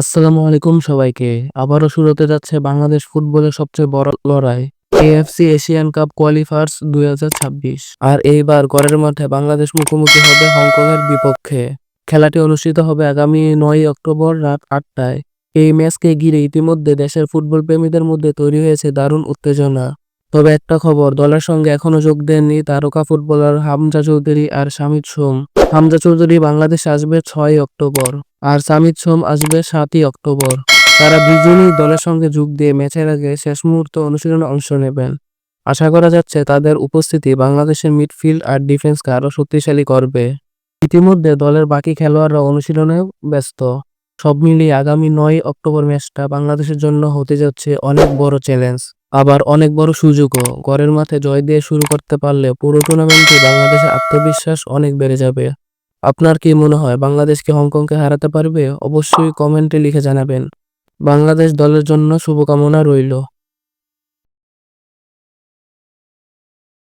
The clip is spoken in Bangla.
আসসালামু আলাইকুম সবাইকে। আবারও শুরু হতে যাচ্ছে বাংলাদেশ ফুটবলের সবচেয়ে বড় লড়াই, এএফসি এশিয়ান কাপ কোয়ালিফায়ার্স দুই হাজার ছাব্বিশ। আর এইবার ঘরের মাঠে বাংলাদেশ মুখোমুখি হবে হংকংয়ের বিপক্ষে। খেলাটি অনুষ্ঠিত হবে আগামী নয় অক্টোবর রাত আটটায়। এই ম্যাচকে ঘিরে ইতিমধ্যে দেশের ফুটবল প্রেমীদের মধ্যে তৈরি হয়েছে দারুণ উত্তেজনা। তবে একটা খবর, দলের সঙ্গে এখনও যোগ দেননি তারকা ফুটবলার হামজা চৌধুরী আর সামিদ সোম। হামজা চৌধুরী বাংলাদেশে আসবে ছয় অক্টোবর আর সামিদ সোম আসবে সাতই অক্টোবর। তারা দুজনই দলের সঙ্গে যোগ দিয়ে ম্যাচের আগে শেষ মুহূর্তে অনুশীলনে অংশ নেবেন। আশা করা যাচ্ছে তাদের উপস্থিতি বাংলাদেশের মিডফিল্ড আর ডিফেন্সকে আরও শক্তিশালী করবে। ইতিমধ্যে দলের বাকি খেলোয়াড়রা অনুশীলনেও ব্যস্ত। সব মিলিয়ে আগামী নয় অক্টোবর ম্যাচটা বাংলাদেশের জন্য হতে যাচ্ছে অনেক বড় চ্যালেঞ্জ। আবার অনেক বড় সুযোগও। ঘরের মাঠে জয় দিয়ে শুরু করতে পারলে পুরো টুর্নামেন্টে বাংলাদেশের আত্মবিশ্বাস অনেক বেড়ে যাবে। আপনার কি মনে হয়, বাংলাদেশ কি হংকংকে হারাতে পারবে? অবশ্যই কমেন্টে লিখে জানাবেন। বাংলাদেশ দলের জন্য শুভকামনা রইল।